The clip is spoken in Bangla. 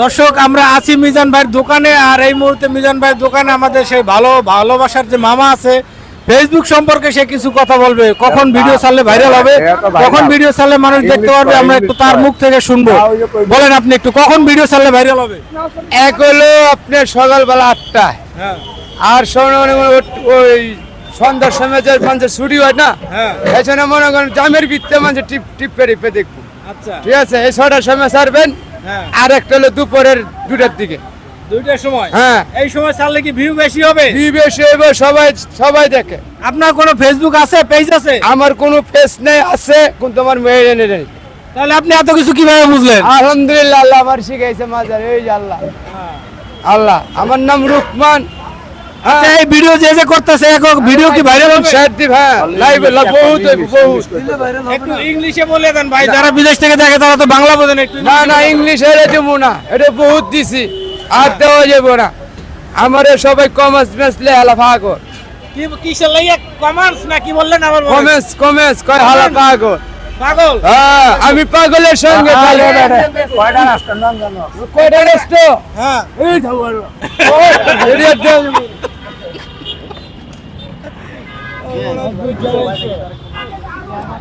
দর্শক আমরা আছি মিজান ভাইয়ের দোকানে আর এই মুহূর্তে মিজান ভাইয়ের দোকানে আমাদের সেই ভালো ভালোবাসার যে মামা আছে ফেসবুক সম্পর্কে সে কিছু কথা বলবে। কখন ভিডিও ছাড়লে ভাইরাল হবে? কখন ভিডিও ছাড়লে মানুষ দেখতে পারবে? আমরা একটু তার মুখ থেকে শুনব। বলেন আপনি একটু কখন ভিডিও ছাড়লে ভাইরাল হবে? এক হলো আপনার সকালবেলা আটটায়। হ্যাঁ। আর ওই সন্ধ্যার সময় যে মানুষের ছুটি হয় না হ্যাঁ। এই জন্য মনে করেন জামের ভিত্তে মানুষের টিপ টিপে টিপে দেখব। আচ্ছা। ঠিক আছে এই ছটার সময় ছাড়বেন আর একটা হলো দুপুরের দুটার দিকে। দুইটার সময়? হ্যাঁ। এই সময় ছাড়লে কি ভিউ বেশি হবে? বিবেশে এবার সবাই সবাই দেখে। আপনার কোনো ফেসবুক আছে? পেজ আছে? আমার কোনো ফেস নেই আছে কোন তোমার মেয়ে নেই। তাহলে আপনি এত কিছু কীভাবে বুঝলেন? আলহামদুলিল্লাহ আল্লাহ আমার শিখাইছে মাজার এই আল্লাহ। আল্লাহ আমার নাম রুকমান। আচ্ছা এই ভিডিও যে যে করতেছে একক ভিডিও কি ভাইরাল হবে? হ্যাঁ লাইভ বহুত বহুত। একটু ইংলিশে বলে দেন ভাই যারা বিদেশ থেকে দেখে তারা তো বাংলা বোঝেন একটু না না ইংলিশ এটা দেবো না এটা বহুত দিছি আর দেওয়া যাব না। আমার সবাই কমার্স ভাগর কি লাইয়া কমার্স না কি বললেন আবার বলেন। কমেন্স কমেন্স কয় হালা পাগল। পাগল? হ্যাঁ আমি পাগলের সঙ্গে কয়টা রাষ্ট্র? হ্যাঁ। এই তো বলো। ও, এরিয়া দেও। good job.